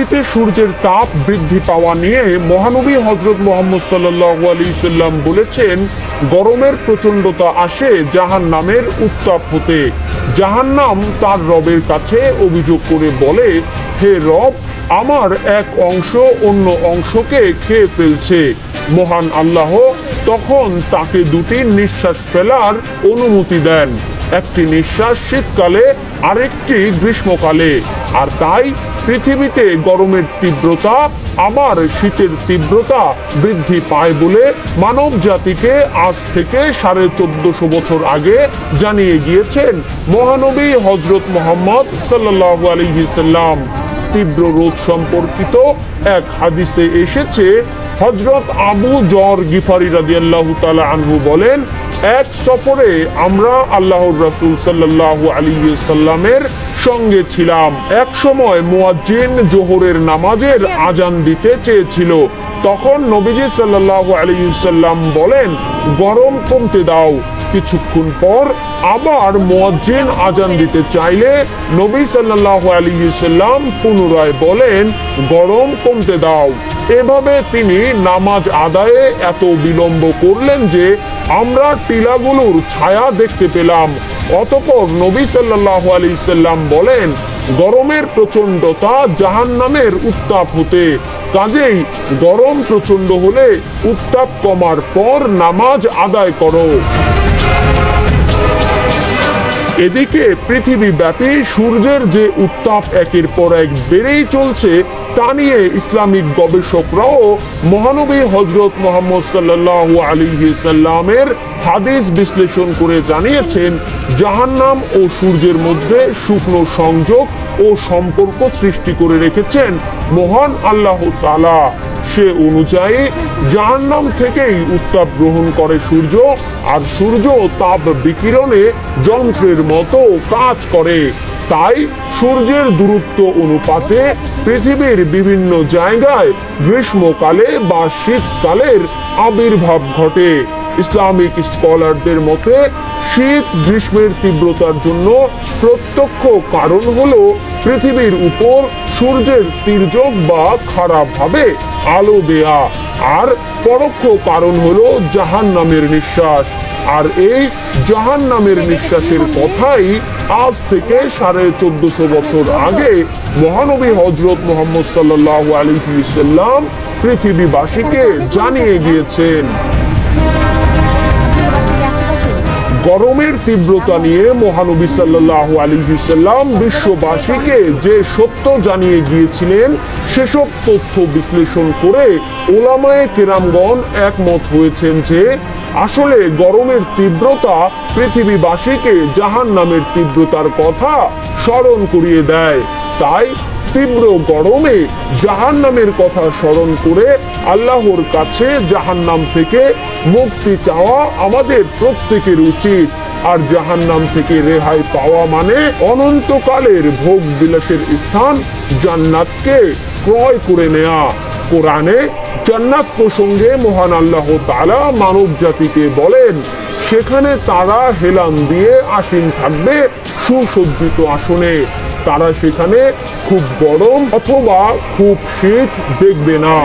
পৃথিবীতে সূর্যের তাপ বৃদ্ধি পাওয়া নিয়ে মহানবী হজরত মোহাম্মদ সাল্লাহ আলী সাল্লাম বলেছেন, গরমের প্রচণ্ডতা আসে জাহান নামের উত্তাপ হতে। জাহান নাম তার রবের কাছে অভিযোগ করে বলে, হে রব, আমার এক অংশ অন্য অংশকে খেয়ে ফেলছে। মহান আল্লাহ তখন তাকে দুটি নিঃশ্বাস ফেলার অনুমতি দেন। একটি নিঃশ্বাস শীতকালে, আরেকটি গ্রীষ্মকালে। আর তাই পৃথিবীতে গরমের তীব্রতা, আবার শীতের তীব্রতা বৃদ্ধি পায় বলে মানব জাতিকে আজ থেকে সাড়ে চোদ্দশো বছর আগে জানিয়ে গিয়েছেন মহানবী হজরত মোহাম্মদ সাল্লাহ আলহিসাল্লাম তীব্র রোগ সম্পর্কিত এক হাদিসে এসেছে, হজরত আবু জর গিফারি রাদিয়াল্লাহু তাআলা আনহু বলেন এক সফরে আমরা আল্লাহর রাসূল সাল্লাল্লাহু আলাইহি সাল্লামের সঙ্গে ছিলাম। এক সময় মুয়াজ্জিন জোহরের নামাজের আজান দিতে চেয়েছিল। তখন নবীজি সাল্লাল্লাহু আলাইহি সাল্লাম বলেন, গরম কমতে দাও। কিছুক্ষণ পর আবার মুয়াজ্জিন আজান দিতে চাইলে নবী সাল্লাল্লাহু আলাইহি সাল্লাম পুনরায় বলেন, গরম কমতে দাও। এভাবে তিনি নামাজ আদায়ে এত বিলম্ব করলেন যে আমরা টিলাগুলোর ছায়া দেখতে পেলাম। অতপর নবী সাল্লাল্লাহু আলাইহি সাল্লাম বলেন, গরমের প্রচণ্ডতা জাহান্নামের উত্তাপ হতে। কাজেই গরম প্রচণ্ড হলে উত্তাপ কমার পর নামাজ আদায় করো। এদিকে পৃথিবীব্যাপী সূর্যের যে উত্তাপ একের পর এক বেড়েই চলছে, তা নিয়ে ইসলামিক গবেষকরাও মহানবী হজরত মোহাম্মদ সাল্লাল্লাহু আলাইহি সাল্লামের হাদিস বিশ্লেষণ করে জানিয়েছেন, জাহান্নাম ও সূর্যের মধ্যে শুকনো সংযোগ ও সম্পর্ক সৃষ্টি করে রেখেছেন মহান আল্লাহ তাআলা। সে অনুযায়ী জাহান্নাম থেকেই উত্তাপ গ্রহণ করে সূর্য, আর সূর্য তাপ বিকিরণে যন্ত্রের মতো কাজ করে। তাই সূর্যের দূরত্ব অনুপাতে পৃথিবীর বিভিন্ন জায়গায় গ্রীষ্মকালে বা শীতকালের আবির্ভাব ঘটে। ইসলামিক স্কলারদের মতে, শীত গ্রীষ্মের তীব্রতার জন্য প্রত্যক্ষ কারণ হলো পৃথিবীর উপর সূর্যের তির্যক বা খারাপভাবে আলো দেয়া আর পরোক্ষ কারণ হলো জাহান নামের নিঃশ্বাস। আর এই জাহান নামের নিঃশ্বাসের কথাই আজ থেকে সাড়ে চোদ্দশো বছর আগে মহানবী হজরত মোহাম্মদ সাল্লাহ আলহিসাল্লাম পৃথিবীবাসীকে জানিয়ে গিয়েছেন গরমের তীব্রতা নিয়ে মহানবী সাল্লাহ আলিহাল্লাম বিশ্ববাসীকে যে সত্য জানিয়ে গিয়েছিলেন, সেসব তথ্য বিশ্লেষণ করে ওলামায়ে কেরামগণ একমত হয়েছেন যে, আসলে গরমের তীব্রতা পৃথিবীবাসীকে জাহান নামের তীব্রতার কথা স্মরণ করিয়ে দেয়। তাই তীব্র গরমে জাহান নামের কথা স্মরণ করে আল্লাহর কাছে জাহান নাম থেকে মুক্তি চাওয়া আমাদের প্রত্যেকের উচিত। আর জাহান নাম থেকে রেহাই পাওয়া মানে অনন্তকালের ভোগ বিলাসের স্থান জান্নাতকে ক্রয় করে নেয়া। কোরআনে জান্নাত প্রসঙ্গে মহান আল্লাহ তাআলা মানব জাতিকে বলেন, সেখানে তারা হেলান দিয়ে আসীন থাকবে সুসজ্জিত আসনে। তারা সেখানে খুব গরম অথবা খুব শীত দেখবে না।